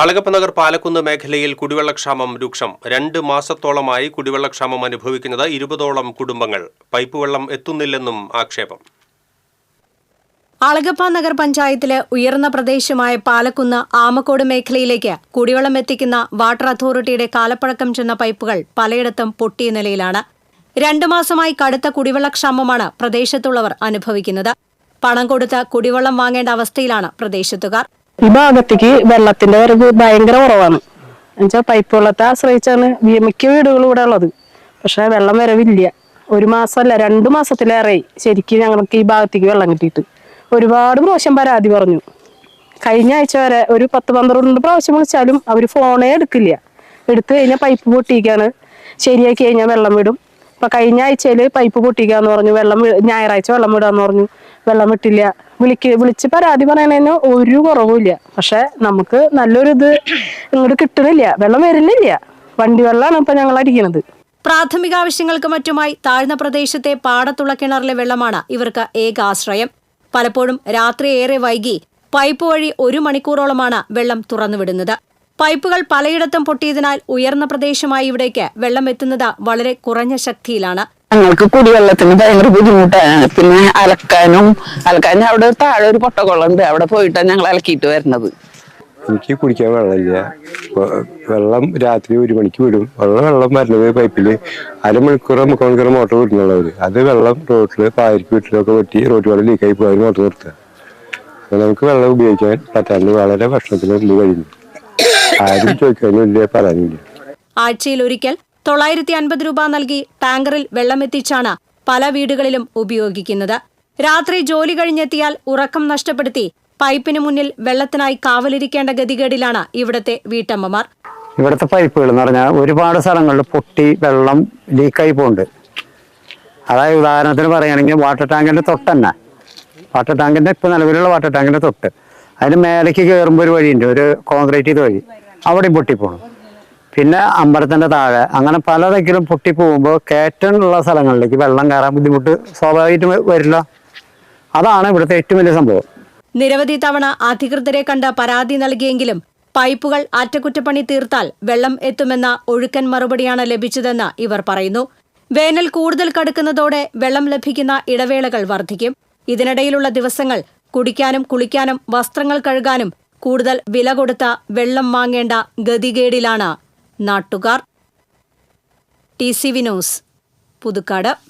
അളഗപ്പനഗർ പാലക്കുന്ന് മേഖലയിൽ കുടിവെള്ളക്ഷാമം രൂക്ഷം. രണ്ട് മാസത്തോളമായി കുടിവെള്ളക്ഷാമം അനുഭവിക്കുന്നത് ഇരുപതോളം കുടുംബങ്ങൾ. പൈപ്പ് വെള്ളം എത്തുന്നില്ലെന്നും ആക്ഷേപം. അളഗപ്പ നഗർ പഞ്ചായത്തിലെ ഉയർന്ന പ്രദേശമായ പാലക്കുന്ന് ആമക്കോട് മേഖലയിലേക്ക് കുടിവെള്ളം എത്തിക്കുന്ന വാട്ടർ അതോറിറ്റിയുടെ കാലപ്പഴക്കം ചെന്ന പൈപ്പുകൾ പലയിടത്തും പൊട്ടിയ നിലയിലാണ്. രണ്ടു മാസമായി കടുത്ത കുടിവെള്ളക്ഷാമമാണ് പ്രദേശത്തുള്ളവർ അനുഭവിക്കുന്നത്. പണം കൊടുത്ത് കുടിവെള്ളം വാങ്ങേണ്ട അവസ്ഥയിലാണ് പ്രദേശത്തുകാർ. ഈ ഭാഗത്തേക്ക് വെള്ളത്തിന്റെ വരവ് ഭയങ്കര കുറവാണ്. എന്നുവെച്ചാൽ പൈപ്പ് വെള്ളത്തെ ആശ്രയിച്ചാണ് മിക്ക വീടുകളും ഇവിടെ ഉള്ളത്. പക്ഷെ വെള്ളം വരവില്ല. ഒരു മാസമല്ല രണ്ടു മാസത്തിലേറെ ശരിക്കും ഞങ്ങൾക്ക് ഈ ഭാഗത്തേക്ക് വെള്ളം കിട്ടിയിട്ട്. ഒരുപാട് പ്രാവശ്യം പരാതി പറഞ്ഞു. കഴിഞ്ഞ ആഴ്ച വരെ ഒരു പത്ത് പന്ത്രണ്ട് പ്രാവശ്യം വിളിച്ചാലും അവർ ഫോണേ എടുക്കില്ല. എടുത്തു കഴിഞ്ഞാൽ പൈപ്പ് പൊട്ടിക്കാണ്. ശരിയാക്കി കഴിഞ്ഞാൽ വെള്ളം വിടും. അപ്പൊ കഴിഞ്ഞ ആഴ്ചയിൽ പൈപ്പ് പൊട്ടിക്കാന്ന് പറഞ്ഞു വെള്ളം ഞായറാഴ്ച വെള്ളം വിടാന്ന് പറഞ്ഞു. വെള്ളം വിട്ടില്ല. വിളിക്ക് വിളിച്ച് പരാതി പറയണതിന് ഒരു കുറവുമില്ല. പക്ഷെ നമുക്ക് നല്ലൊരു ഇത് ഇങ്ങോട്ട് കിട്ടണില്ല. വെള്ളം വരുന്നില്ല. വണ്ടി വെള്ളമാണ് ഇപ്പൊ ഞങ്ങൾ അടിക്കുന്നത് പ്രാഥമിക ആവശ്യങ്ങൾക്ക് മറ്റുമായി താഴ്ന്ന പ്രദേശത്തെ പാടത്തുള്ള കിണറിലെ വെള്ളമാണ് ഇവർക്ക് ഏക ആശ്രയം. പലപ്പോഴും രാത്രി ഏറെ വൈകി പൈപ്പ് വഴി ഒരു മണിക്കൂറോളമാണ് വെള്ളം തുറന്നുവിടുന്നത്. പൈപ്പുകൾ പലയിടത്തും പൊട്ടിയതിനാൽ ഉയർന്ന പ്രദേശമായി ഇവിടേക്ക് വെള്ളം എത്തുന്നത് വളരെ കുറഞ്ഞ ശക്തിയിലാണ്. ഞങ്ങൾക്ക് കുടിവെള്ളത്തിന് ഭയങ്കര ബുദ്ധിമുട്ടാണ്. പിന്നെ അലക്കാനും അലക്കാൻ അവിടെ താഴെ ഒരു പൊട്ടക്കുളമുണ്ട്. അവിടെ പോയിട്ടാണ് ഞങ്ങൾ അലക്കിയിട്ട് വരുന്നത്. എനിക്ക് കുടിക്കാൻ വെള്ളമില്ല. വെള്ളം രാത്രി ഒരു മണിക്ക് വിടും. വെള്ളം വെള്ളം വരുന്നത് പൈപ്പിൽ അരമണിക്കൂർ മുക്കാൽ മണിക്കൂർ മോട്ടർ വിടുന്നുള്ളവര് അത് വെള്ളം റോട്ടിൽ പായർക്ക് വീട്ടിലൊക്കെ വെട്ടി റോഡ് വെള്ളം ലീക്കായി പോയി മോട്ടർ നിർത്തുക അപ്പൊ നമുക്ക് വെള്ളം ഉപയോഗിക്കാൻ പറ്റാണ്ട് വളരെ ഭക്ഷണത്തിന് കഴിഞ്ഞു ആരും ചോദിക്കാനും ഇല്ല പറയാനില്ല ആഴ്ചയിൽ ഒരിക്കൽ തൊള്ളായിരത്തി അൻപത് രൂപ നൽകി ടാങ്കറിൽ വെള്ളമെത്തിച്ചാണ് പല വീടുകളിലും ഉപയോഗിക്കുന്നത്. രാത്രി ജോലി കഴിഞ്ഞെത്തിയാൽ ഉറക്കം നഷ്ടപ്പെടുത്തി പൈപ്പിന് മുന്നിൽ വെള്ളത്തിനായി കാവലിരിക്കേണ്ട ഗതികേടിലാണ് ഇവിടത്തെ വീട്ടമ്മമാർ. ഇവിടുത്തെ പൈപ്പുകൾ എന്ന് പറഞ്ഞാൽ ഒരുപാട് സ്ഥലങ്ങളിൽ പൊട്ടി വെള്ളം ലീക്കായി പോകുന്നുണ്ട് അതായത് ഉദാഹരണത്തിന് പറയുകയാണെങ്കിൽ വാട്ടർ ടാങ്കിന്റെ തൊട്ട് തന്നെ. വാട്ടർ ടാങ്കിന്റെ ഇപ്പൊ നിലവിലുള്ള വാട്ടർ ടാങ്കിന്റെ തൊട്ട്. അതിന് മേലേക്ക് കയറുമ്പോൾ ഒരു വഴിയുണ്ട് ഒരു കോൺക്രീറ്റ് ചെയ്ത വഴി. അവിടെയും പൊട്ടിപ്പോണം. പിന്നെ അമ്പലത്തിന്റെ താഴെ. അങ്ങനെ പലതെങ്കിലും പൊട്ടി പോകുമ്പോൾ കയറ്റമുള്ള സ്ഥലങ്ങളിലേക്ക് വെള്ളം കയറാൻ ബുദ്ധിമുട്ട് സ്വാഭാവികമായിട്ടും വരില്ല. അതാണ് ഇവിടുത്തെ ഏറ്റവും വലിയ സംഭവം. നിരവധി തവണ അധികൃതരെ കണ്ട പരാതി നൽകിയെങ്കിലും പൈപ്പുകൾ അറ്റകുറ്റപ്പണി തീർത്താൽ വെള്ളം എത്തുമെന്ന ഒഴുക്കൻ മറുപടിയാണ് ലഭിച്ചതെന്ന് ഇവർ പറയുന്നു. വേനൽ കൂടുതൽ കടുക്കുന്നതോടെ വെള്ളം ലഭിക്കുന്ന ഇടവേളകൾ വർദ്ധിക്കും. ഇതിനിടയിലുള്ള ദിവസങ്ങൾ കുടിക്കാനും കുളിക്കാനും വസ്ത്രങ്ങൾ കഴുകാനും കൂടുതൽ വില കൊടുത്ത വെള്ളം വാങ്ങേണ്ട ഗതികേടിലാണ് നാട്ടുകാർ. T C V news Puthukkad.